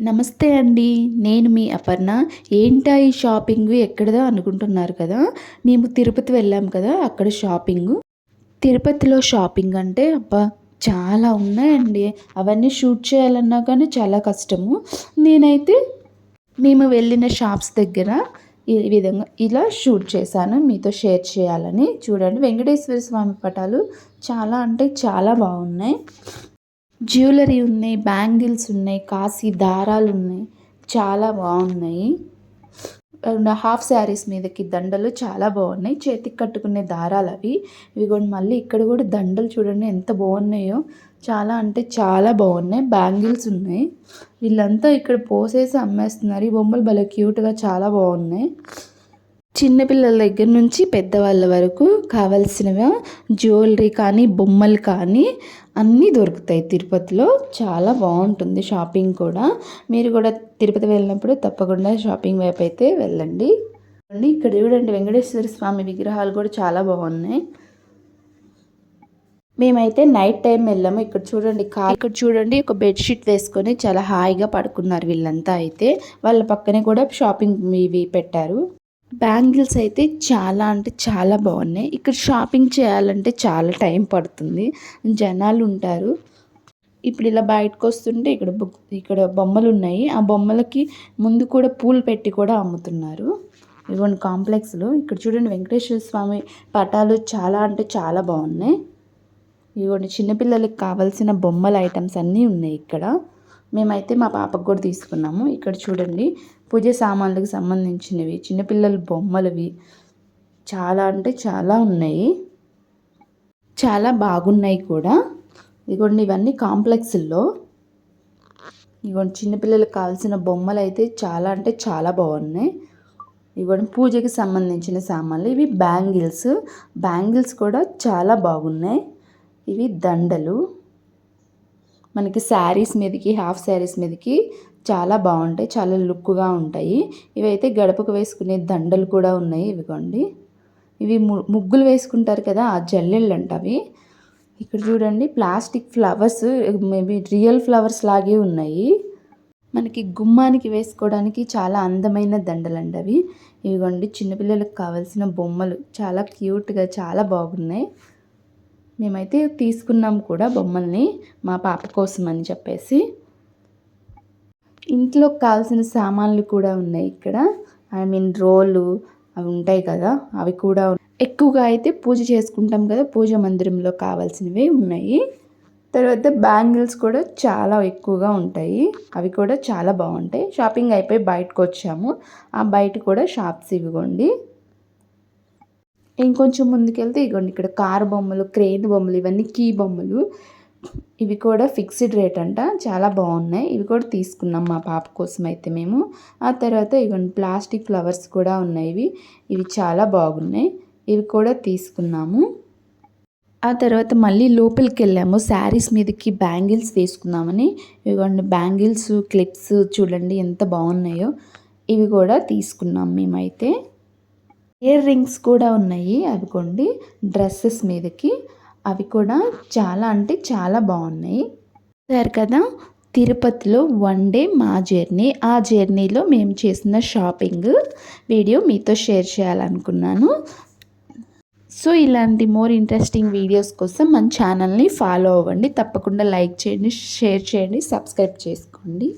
నమస్తే అండి. నేను మీ అపర్ణ. ఏంటా ఈ షాపింగ్? ఎక్కడదో అనుకుంటున్నారు కదా? మేము తిరుపతి వెళ్ళాం కదా అక్కడ షాపింగ్. తిరుపతిలో షాపింగ్ అంటే అబ్బా చాలా ఉన్నాయండి. అవన్నీ షూట్ చేయాలన్నా కానీ చాలా కష్టము. నేనైతే మేము వెళ్ళిన షాప్స్ దగ్గర ఈ విధంగా ఇలా షూట్ చేశాను. మీతో షేర్ చేయాలని. చూడండి వెంకటేశ్వర స్వామి పటాలు చాలా అంటే చాలా బాగున్నాయి. జ్యువెలరీ ఉన్నాయి బ్యాంగిల్స్ ఉన్నాయి కాశీ దారాలు ఉన్నాయి. చాలా బాగున్నాయి. హాఫ్ శారీస్ మీదకి దండలు చాలా బాగున్నాయి. చేతికి కట్టుకునే దారాలు అవి. ఇవి కూడా మళ్ళీ ఇక్కడ కూడా దండలు చూడండి ఎంత బాగున్నాయో. చాలా అంటే చాలా బాగున్నాయి. బ్యాంగిల్స్ ఉన్నాయి. వీళ్ళంతా ఇక్కడ పోసేసి అమ్మేస్తున్నారు. ఈ బొమ్మలు భలే క్యూట్గా చాలా బాగున్నాయి. చిన్నపిల్లల దగ్గర నుంచి పెద్దవాళ్ళ వరకు కావలసినవి జ్యువెలరీ కానీ బొమ్మలు కానీ అన్నీ దొరుకుతాయి తిరుపతిలో. చాలా బాగుంటుంది షాపింగ్ కూడా. మీరు కూడా తిరుపతి వెళ్ళినప్పుడు తప్పకుండా షాపింగ్ వైపు అయితే వెళ్ళండి. ఇక్కడ చూడండి వెంకటేశ్వర స్వామి విగ్రహాలు కూడా చాలా బాగున్నాయి. మేమైతే నైట్ టైం వెళ్ళాము. ఇక్కడ చూడండి కా ఇక్కడ చూడండి ఒక బెడ్షీట్ వేసుకొని చాలా హాయిగా పడుకున్నారు వీళ్ళంతా అయితే. వాళ్ళ పక్కనే కూడా షాపింగ్ ఇవి పెట్టారు. బ్యాంగిల్స్ అయితే చాలా అంటే చాలా బాగున్నాయి. ఇక్కడ షాపింగ్ చేయాలంటే చాలా టైం పడుతుంది. జనాలు ఉంటారు. ఇప్పుడు ఇలా బయటకు వస్తుంటే ఇక్కడ ఇక్కడ బొమ్మలు ఉన్నాయి. ఆ బొమ్మలకి ముందు కూడా పూలు పెట్టి కూడా అమ్ముతున్నారు. ఇవ్వండి కాంప్లెక్స్లో ఇక్కడ చూడండి వెంకటేశ్వర స్వామి పటాలు చాలా అంటే చాలా బాగున్నాయి. ఇవ్వండి చిన్నపిల్లలకి కావాల్సిన బొమ్మల ఐటమ్స్ అన్నీ ఉన్నాయి ఇక్కడ. మేమైతే మా పాపకు కూడా తీసుకున్నాము. ఇక్కడ చూడండి పూజ సామాన్లకు సంబంధించినవి చిన్నపిల్లల బొమ్మలవి చాలా అంటే చాలా ఉన్నాయి. చాలా బాగున్నాయి కూడా. ఇదిగోండి ఇవన్నీ కాంప్లెక్స్ల్లో. ఇదిగోండి చిన్నపిల్లలకు కావాల్సిన బొమ్మలు అయితే చాలా అంటే చాలా బాగున్నాయి. ఇవ్వండి పూజకి సంబంధించిన సామాన్లు. ఇవి బ్యాంగిల్స్. బ్యాంగిల్స్ కూడా చాలా బాగున్నాయి. ఇవి దండలు. మనకి శారీస్ మీదకి హాఫ్ శారీస్ మీదకి చాలా బాగుంటాయి. చాలా లుక్గా ఉంటాయి. ఇవైతే గడపకు వేసుకునే దండలు కూడా ఉన్నాయి ఇవిగోండి. ఇవి ముగ్గులు వేసుకుంటారు కదా ఆ జల్లెళ్ళు అంటవి ఇక్కడ చూడండి plastic flowers maybe real flowers లాగే ఉన్నాయి. మనకి గుమ్మానికి వేసుకోవడానికి చాలా అందమైన దండలండి అవి. ఇవిగోండి చిన్నపిల్లలకు కావాల్సిన బొమ్మలు. చాలా క్యూట్గా చాలా బాగున్నాయి. మేమైతే తీసుకున్నాం కూడా బొమ్మల్ని మా పాప కోసం అని చెప్పేసి. ఇంట్లో కావాల్సిన సామాన్లు కూడా ఉన్నాయి ఇక్కడ. ఐ మీన్ రోలు అవి ఉంటాయి కదా అవి కూడా ఎక్కువగా అయితే పూజ చేసుకుంటాం కదా పూజ మందిరంలో కావాల్సినవి ఉన్నాయి. తర్వాత బ్యాంగిల్స్ కూడా చాలా ఎక్కువగా ఉంటాయి. అవి కూడా చాలా బాగుంటాయి. షాపింగ్ అయిపోయి బయటకు వచ్చాము ఆ బయట కూడా షాప్స్ ఇవ్వండి. ఇంకొంచెం ముందుకెళ్తే ఇగోండి ఇక్కడ కార్ బొమ్మలు క్రేన్ బొమ్మలు ఇవన్నీ కీ బొమ్మలు. ఇవి కూడా ఫిక్స్డ్ రేట్ అంట చాలా బాగున్నాయి. ఇవి కూడా తీసుకున్నాం మా పాప కోసం అయితే మేము. ఆ తర్వాత ఇవన్నీ ప్లాస్టిక్ ఫ్లవర్స్ కూడా ఉన్నాయి ఇవి. ఇవి చాలా బాగున్నాయి. ఇవి కూడా తీసుకున్నాము. ఆ తర్వాత మళ్ళీ లోపలికి వెళ్ళాము శారీస్ మీదకి బ్యాంగిల్స్ తీసుకుందామని ఇవ్వండి బ్యాంగిల్స్ క్లిప్స్ చూడండి ఎంత బాగున్నాయో. ఇవి కూడా తీసుకున్నాం మేమైతే. ఇయర్ రింగ్స్ కూడా ఉన్నాయి అవి కొండి డ్రెస్సెస్ మీదకి. అవి కూడా చాలా అంటే చాలా బాగున్నాయి. సార్ కదా తిరుపతిలో వన్ డే మా జర్నీ ఆ జర్నీలో మేము చేసిన షాపింగ్ వీడియో మీతో షేర్ చేయాలనుకున్నాను. సో ఇలాంటి మోర్ ఇంట్రెస్టింగ్ వీడియోస్ కోసం మన ఛానల్ని ఫాలో అవ్వండి. తప్పకుండా లైక్ చేయండి షేర్ చేయండి సబ్స్క్రైబ్ చేసుకోండి.